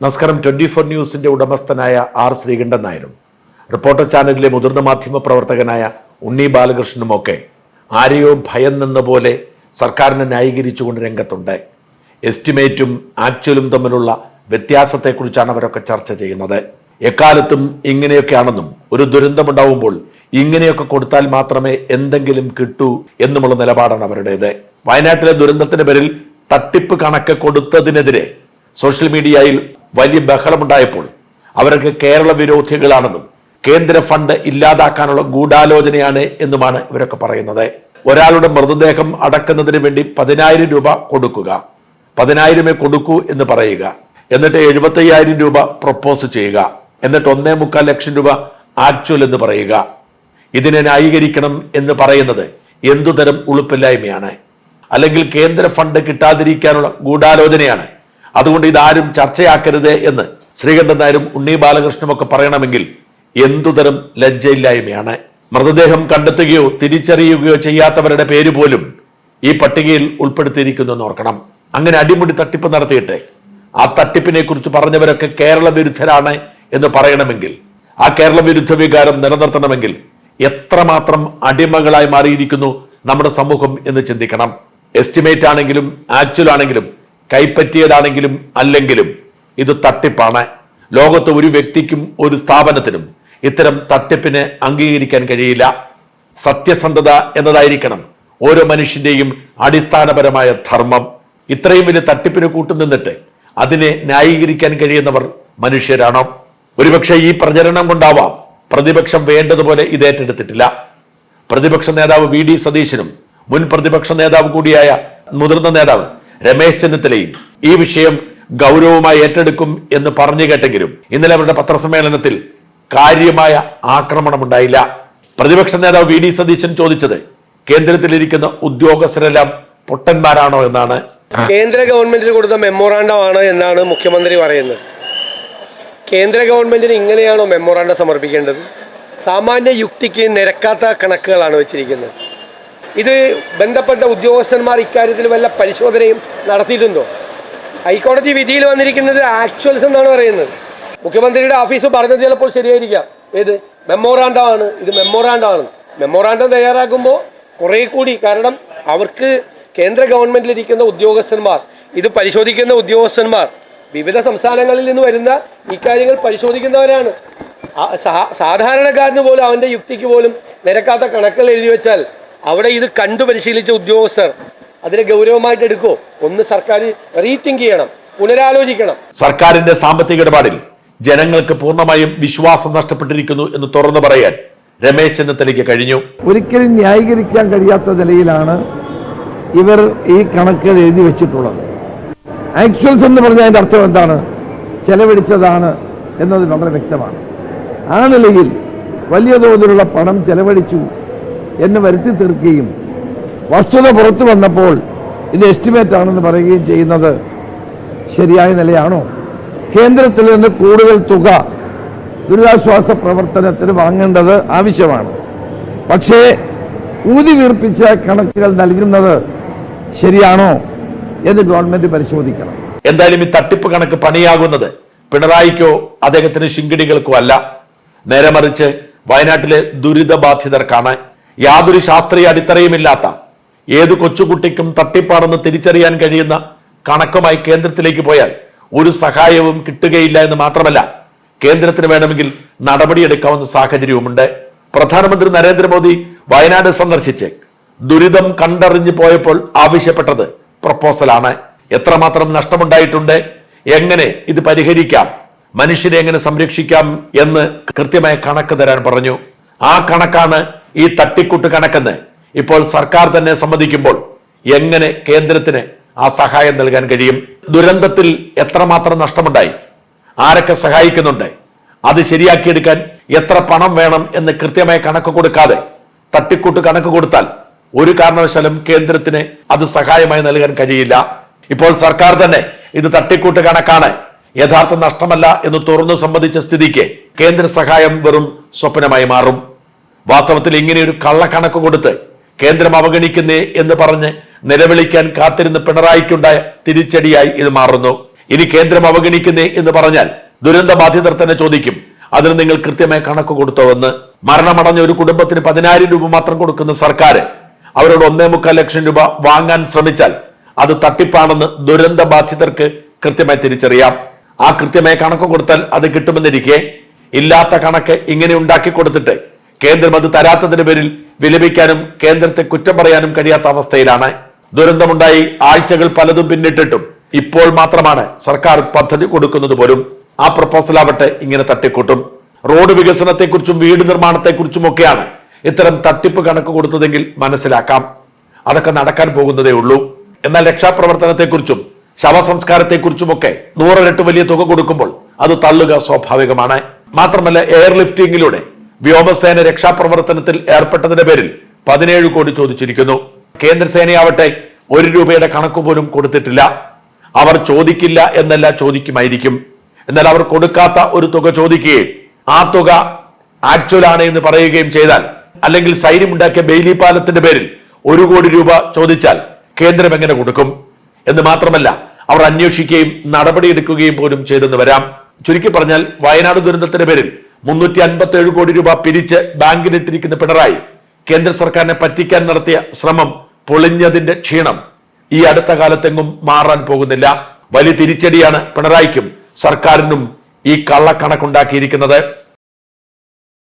നമസ്കാരം. Twenty four ന്യൂസിന്റെ ഉടമസ്ഥനായ R Sreekandan നായരും. റിപ്പോർട്ടർ ചാനലിലെ മുതിർന്ന മാധ്യമ പ്രവർത്തകനായ ഉണ്ണി ബാലകൃഷ്ണനുമൊക്കെ ആരെയോ ഭയം നിന്ന പോലെ സർക്കാരിനെ ന്യായീകരിച്ചുകൊണ്ട് രംഗത്തുണ്ട്. എസ്റ്റിമേറ്റും ആക്ച്വലും തമ്മിലുള്ള വ്യത്യാസത്തെക്കുറിച്ചാണ് അവരൊക്കെ ചർച്ച ചെയ്യുന്നത്. എക്കാലത്തും ഇങ്ങനെയൊക്കെയാണെന്നും ഒരു ദുരന്തമുണ്ടാവുമ്പോൾ ഇങ്ങനെയൊക്കെ കൊടുത്താൽ മാത്രമേ എന്തെങ്കിലും കിട്ടൂ എന്നുമുള്ള നിലപാടാണ് അവരുടേത്. വയനാട്ടിലെ ദുരന്തത്തിന്റെ പേരിൽ തട്ടിപ്പ് കണക്ക് കൊടുത്തതിനെതിരെ സോഷ്യൽ മീഡിയയിൽ വലിയ ബഹളമുണ്ടായപ്പോൾ അവരൊക്കെ കേരള വിരോധികളാണെന്നും കേന്ദ്ര ഫണ്ട് ഇല്ലാതാക്കാനുള്ള ഗൂഢാലോചനയാണ് എന്നുമാണ് ഇവരൊക്കെ പറയുന്നത്. ഒരാളുടെ മൃതദേഹം അടക്കുന്നതിന് വേണ്ടി പതിനായിരം രൂപ കൊടുക്കുക. പതിനായിരമേ കൊടുക്കൂ എന്ന് പറയുക. എന്നിട്ട് എഴുപത്തയ്യായിരം രൂപ പ്രപ്പോസ് ചെയ്യുക. എന്നിട്ട് ഒന്നേ മുക്കാൽ ലക്ഷം രൂപ ആക്ച്വൽ എന്ന് പറയുക. ഇതിനെ ന്യായീകരിക്കണം എന്ന് പറയുന്നത് എന്തുതരം ഉളുപ്പില്ലായ്മയാണ്. അല്ലെങ്കിൽ കേന്ദ്ര ഫണ്ട് കിട്ടാതിരിക്കാനുള്ള ഗൂഢാലോചനയാണ്. അതുകൊണ്ട് ഇതാരും ചർച്ചയാക്കരുത് എന്ന് ശ്രീകണ്ഠൻ നായരും ഉണ്ണി ബാലകൃഷ്ണനും ഒക്കെ പറയണമെങ്കിൽ എന്തുതരം ലജ്ജയില്ലായ്മയാണ്. മൃതദേഹം കണ്ടെത്തുകയോ തിരിച്ചറിയുകയോ ചെയ്യാത്തവരുടെ പേര് പോലും ഈ പട്ടികയിൽ ഉൾപ്പെടുത്തിയിരിക്കുന്നു എന്ന് ഓർക്കണം. അങ്ങനെ അടിമുടി തട്ടിപ്പ് നടത്തിയിട്ട്. ആ തട്ടിപ്പിനെ കുറിച്ച് പറഞ്ഞവരൊക്കെ കേരള വിരുദ്ധരാണ് എന്ന് പറയണമെങ്കിൽ ആ കേരള വിരുദ്ധ വികാരം നിലനിർത്തണമെങ്കിൽ എത്രമാത്രം അടിമകളായി മാറിയിരിക്കുന്നു നമ്മുടെ സമൂഹം എന്ന് ചിന്തിക്കണം. എസ്റ്റിമേറ്റ് ആണെങ്കിലും ആക്ച്വൽ ആണെങ്കിലും കൈപ്പറ്റിയതാണെങ്കിലും അല്ലെങ്കിലും ഇത് തട്ടിപ്പാണ്. ലോകത്ത് ഒരു വ്യക്തിക്കും ഒരു സ്ഥാപനത്തിനും ഇത്തരം തട്ടിപ്പിന് അംഗീകരിക്കാൻ കഴിയില്ല. സത്യസന്ധത എന്നതായിരിക്കണം ഓരോ മനുഷ്യന്റെയും അടിസ്ഥാനപരമായ ധർമ്മം. ഇത്രയും വലിയ തട്ടിപ്പിന് കൂട്ടുനിന്നിട്ട് അതിനെ ന്യായീകരിക്കാൻ കഴിയുന്നവർ മനുഷ്യരാണോ? ഒരുപക്ഷെ ഈ പ്രചരണം കൊണ്ടാവാം പ്രതിപക്ഷം വേണ്ടതുപോലെ ഇത് ഏറ്റെടുത്തിട്ടില്ല. പ്രതിപക്ഷ നേതാവ് വി ഡി സതീശനും മുൻ പ്രതിപക്ഷ നേതാവ് കൂടിയായ മുതിർന്ന നേതാവ് രമേശ് ചെന്നിത്തലയും ഈ വിഷയം ഗൗരവമായി ഏറ്റെടുക്കും എന്ന് പറഞ്ഞു കേട്ടെങ്കിലും ഇന്നലെ അവരുടെ പത്രസമ്മേളനത്തിൽ കാര്യമായ ആക്രമണമുണ്ടായില്ല. പ്രതിപക്ഷ നേതാവ് വി ഡി സതീശൻ ചോദിച്ചത് കേന്ദ്രത്തിലിരിക്കുന്ന ഉദ്യോഗസ്ഥരെല്ലാം പൊട്ടന്മാരാണോ എന്നാണ്. കേന്ദ്ര ഗവൺമെന്റിന് കൊടുത്ത മെമ്മോറാണ്ടം ആണ് എന്നാണ് മുഖ്യമന്ത്രി പറയുന്നത്. കേന്ദ്ര ഗവൺമെന്റിന് ഇങ്ങനെയാണോ മെമ്മോറാണ്ടം സമർപ്പിക്കേണ്ടത്? സാമാന്യ യുക്തിക്ക് നിരക്കാത്ത കണക്കുകളാണ് വെച്ചിരിക്കുന്നത്. ഇത് ബന്ധപ്പെട്ട ഉദ്യോഗസ്ഥന്മാർ ഇക്കാര്യത്തിൽ വല്ല പരിശോധനയും നടത്തിയിട്ടുണ്ടോ? ഹൈക്കോടതി വിധിയിൽ വന്നിരിക്കുന്നത് ആക്ച്വൽസ് എന്നാണ് പറയുന്നത്. മുഖ്യമന്ത്രിയുടെ ഓഫീസ് പറഞ്ഞത് ചിലപ്പോൾ ശരിയായിരിക്കാം. ഏത്? മെമ്മോറാണ്ടമാണ്. ഇത് മെമ്മോറാണ്ടമാണ് മെമ്മോറാണ്ടം തയ്യാറാക്കുമ്പോൾ കുറേ കൂടി കാരണം അവർക്ക് കേന്ദ്ര ഗവൺമെന്റിലിരിക്കുന്ന ഉദ്യോഗസ്ഥന്മാർ ഇത് പരിശോധിക്കുന്ന ഉദ്യോഗസ്ഥന്മാർ വിവിധ സംസ്ഥാനങ്ങളിൽ നിന്ന് വരുന്ന ഇക്കാര്യങ്ങൾ പരിശോധിക്കുന്നവരാണ്. സാധാരണക്കാരന് പോലും അവന്റെ യുക്തിക്ക് പോലും നിരക്കാത്ത കണക്കുകൾ എഴുതി വെച്ചാൽ അവിടെ ഇത് കണ്ടു പരിശീലിച്ച ഉദ്യോഗസ്ഥർ അതിനെ ഗൗരവമായിട്ട് എടുക്കോ? ഒന്ന് സർക്കാർ റീതിങ്ക് ചെയ്യണം പുനരാലോചിക്കണം. സർക്കാരിന്റെ സാമ്പത്തിക ഇടപാടിൽ ജനങ്ങൾക്ക് പൂർണമായും വിശ്വാസം നഷ്ടപ്പെട്ടിരിക്കുന്നു എന്ന് തുറന്നു പറയാൻ രമേശ് ചെന്നിത്തലയ്ക്ക് കഴിഞ്ഞു. ഒരിക്കലും ന്യായീകരിക്കാൻ കഴിയാത്ത നിലയിലാണ് ഇവർ ഈ കണക്കുകൾ എഴുതി വെച്ചിട്ടുള്ളത്. ആക്ച്വൽസ് എന്ന് പറഞ്ഞാൽ അതിന്റെ അർത്ഥം എന്താണ്? ചെലവഴിച്ചതാണ് എന്നത് വളരെ വ്യക്തമാണ്. ആ നിലയിൽ വലിയ തോതിലുള്ള പണം ചെലവഴിച്ചു എന്ന് വരുത്തി തീർക്കുകയും വസ്തുത പുറത്തു വന്നപ്പോൾ ഇത് എസ്റ്റിമേറ്റ് ആണെന്ന് പറയുകയും ചെയ്യുന്നത് ശരിയായ നിലയാണോ? കേന്ദ്രത്തിൽ നിന്ന് കൂടുതൽ തുക ദുരിതാശ്വാസ പ്രവർത്തനത്തിന് വാങ്ങേണ്ടത് ആവശ്യമാണ്. പക്ഷേ ഊതി വീർപ്പിച്ച കണക്കുകൾ നൽകുന്നത് ശരിയാണോ എന്ന് ഗവൺമെന്റ് പരിശോധിക്കണം. എന്തായാലും ഈ തട്ടിപ്പ് കണക്ക് പണിയാകുന്നത് പിണറായിക്കോ അദ്ദേഹത്തിന് ശിങ്കിടികൾക്കോ അല്ല. നേരെ മറിച്ച് വയനാട്ടിലെ ദുരിതബാധിതർക്കാണ് യാതൊരു ശാസ്ത്രീയ അടിത്തറയുമില്ലാത്ത ഏത് കൊച്ചുകുട്ടിക്കും തട്ടിപ്പാണെന്ന് തിരിച്ചറിയാൻ കഴിയുന്ന കണക്കുമായി കേന്ദ്രത്തിലേക്ക് പോയാൽ ഒരു സഹായവും കിട്ടുകയില്ല എന്ന് മാത്രമല്ല കേന്ദ്രത്തിന് വേണമെങ്കിൽ നടപടിയെടുക്കാവുന്ന സാഹചര്യവുമുണ്ട്. പ്രധാനമന്ത്രി നരേന്ദ്രമോദി വയനാട് സന്ദർശിച്ച് ദുരിതം കണ്ടറിഞ്ഞു പോയപ്പോൾ ആവശ്യപ്പെട്ടത് പ്രപ്പോസലാണ്. എത്രമാത്രം നഷ്ടമുണ്ടായിട്ടുണ്ട് എങ്ങനെ ഇത് പരിഹരിക്കാം മനുഷ്യരെ എങ്ങനെ സംരക്ഷിക്കാം എന്ന് കൃത്യമായ കണക്ക് തരാൻ പറഞ്ഞു. ആ കണക്കാണ് ഈ തട്ടിക്കൂട്ട് കണക്കെന്ന് ഇപ്പോൾ സർക്കാർ തന്നെ സമ്മതിക്കുമ്പോൾ എങ്ങനെ കേന്ദ്രത്തിന് ആ സഹായം നൽകാൻ കഴിയും? ദുരന്തത്തിൽ എത്രമാത്രം നഷ്ടമുണ്ടായി? ആരൊക്കെ സഹായിക്കുന്നുണ്ട്? അത് ശരിയാക്കിയെടുക്കാൻ എത്ര പണം വേണം എന്ന് കൃത്യമായ കണക്ക് കൊടുക്കാതെ തട്ടിക്കൂട്ട് കണക്ക് കൊടുത്താൽ ഒരു കാരണവശാലും കേന്ദ്രത്തിന് അത് സഹായമായി നൽകാൻ കഴിയില്ല. ഇപ്പോൾ സർക്കാർ തന്നെ ഇത് തട്ടിക്കൂട്ട് കണക്കാണ്. യഥാർത്ഥ നഷ്ടമല്ല എന്ന് തുറന്നു സംബന്ധിച്ച സ്ഥിതിക്ക് കേന്ദ്ര സഹായം വെറും സ്വപ്നമായി മാറും. വാസ്തവത്തിൽ ഇങ്ങനെയൊരു കള്ളക്കണക്ക് കൊടുത്ത് കേന്ദ്രം അവഗണിക്കുന്നേ എന്ന് പറഞ്ഞ് നിലവിളിക്കാൻ കാത്തിരുന്ന പിണറായിക്കുണ്ടായ തിരിച്ചടിയായി ഇത് മാറുന്നു. ഇനി കേന്ദ്രം അവഗണിക്കുന്നേ എന്ന് പറഞ്ഞാൽ ദുരന്ത ബാധിതർ തന്നെ ചോദിക്കും അതിന് നിങ്ങൾ കൃത്യമായി കണക്ക് കൊടുത്തോ എന്ന്? മരണമടഞ്ഞ ഒരു കുടുംബത്തിന് പതിനായിരം രൂപ മാത്രം കൊടുക്കുന്ന സർക്കാർ അവരോട് ഒന്നേ മുക്കാൽ ലക്ഷം രൂപ വാങ്ങാൻ ശ്രമിച്ചാൽ അത് തട്ടിപ്പാണെന്ന് ദുരന്ത ബാധിതർക്ക് കൃത്യമായി തിരിച്ചറിയാം. ആ കൃത്യമായി കണക്ക് കൊടുത്താൽ അത് കിട്ടുമെന്നിരിക്കെ ഇല്ലാത്ത കണക്ക് ഇങ്ങനെ ഉണ്ടാക്കി കൊടുത്തിട്ട് കേന്ദ്രം അത് തരാത്തതിന് പേരിൽ വിലപിക്കാനും കേന്ദ്രത്തെ കുറ്റം പറയാനും കഴിയാത്ത അവസ്ഥയിലാണ്. ദുരന്തമുണ്ടായി ആഴ്ചകൾ പലതും പിന്നിട്ടിട്ടും ഇപ്പോൾ മാത്രമാണ് സർക്കാർ പദ്ധതി കൊടുക്കുന്നത് പോലും. ആ പ്രപ്പോസൽ ആവട്ടെ ഇങ്ങനെ തട്ടിക്കൂട്ടും. റോഡ് വികസനത്തെക്കുറിച്ചും വീട് നിർമ്മാണത്തെക്കുറിച്ചും ഒക്കെയാണ് ഇത്തരം തട്ടിപ്പ് കണക്ക് കൊടുത്തതെങ്കിൽ മനസ്സിലാക്കാം. അതൊക്കെ നടക്കാൻ പോകുന്നതേ ഉള്ളൂ. എന്നാൽ രക്ഷാപ്രവർത്തനത്തെക്കുറിച്ചും ശവസംസ്കാരത്തെക്കുറിച്ചുമൊക്കെ നൂറിരട്ട് വലിയ തുക കൊടുക്കുമ്പോൾ അത് തള്ളുക സ്വാഭാവികമാണ്. മാത്രമല്ല എയർലിഫ്റ്റിംഗിലൂടെ വ്യോമസേന രക്ഷാപ്രവർത്തനത്തിൽ ഏർപ്പെട്ടതിന്റെ പേരിൽ പതിനേഴ് കോടി ചോദിച്ചിരിക്കുന്നു. കേന്ദ്രസേനയാവട്ടെ ഒരു രൂപയുടെ കണക്ക് പോലും കൊടുത്തിട്ടില്ല. അവർ ചോദിക്കില്ല എന്നല്ല ചോദിക്കുമായിരിക്കും. എന്നാൽ അവർ കൊടുക്കാത്ത ഒരു തുക ചോദിക്കുകയും ആ തുക ആക്ച്വൽ ആണ് എന്ന് പറയുകയും ചെയ്താൽ അല്ലെങ്കിൽ സൈന്യമുണ്ടാക്കിയ ബെയിലി പാലത്തിന്റെ പേരിൽ ഒരു കോടി രൂപ ചോദിച്ചാൽ കേന്ദ്രം എങ്ങനെ കൊടുക്കും? എന്ന് മാത്രമല്ല അവർ അന്വേഷിക്കുകയും നടപടിയെടുക്കുകയും പോലും ചെയ്തെന്ന് വരാം. ചുരുക്കി പറഞ്ഞാൽ വയനാട് ദുരന്തത്തിന്റെ പേരിൽ മുന്നൂറ്റി അൻപത്തി ഏഴ് കോടി രൂപ പിരിച്ച് ബാങ്കിലിട്ടിരിക്കുന്ന പിണറായി കേന്ദ്ര സർക്കാരിനെ പറ്റിക്കാൻ നടത്തിയ ശ്രമം പൊളിഞ്ഞതിന്റെ ക്ഷീണം. ഈ അടുത്ത കാലത്തെങ്ങും മാറാൻ പോകുന്നില്ല. വലിയ തിരിച്ചടിയാണ് പിണറായിക്കും സർക്കാരിനും ഈ കള്ളക്കണക്കുണ്ടാക്കിയിരിക്കുന്നത്.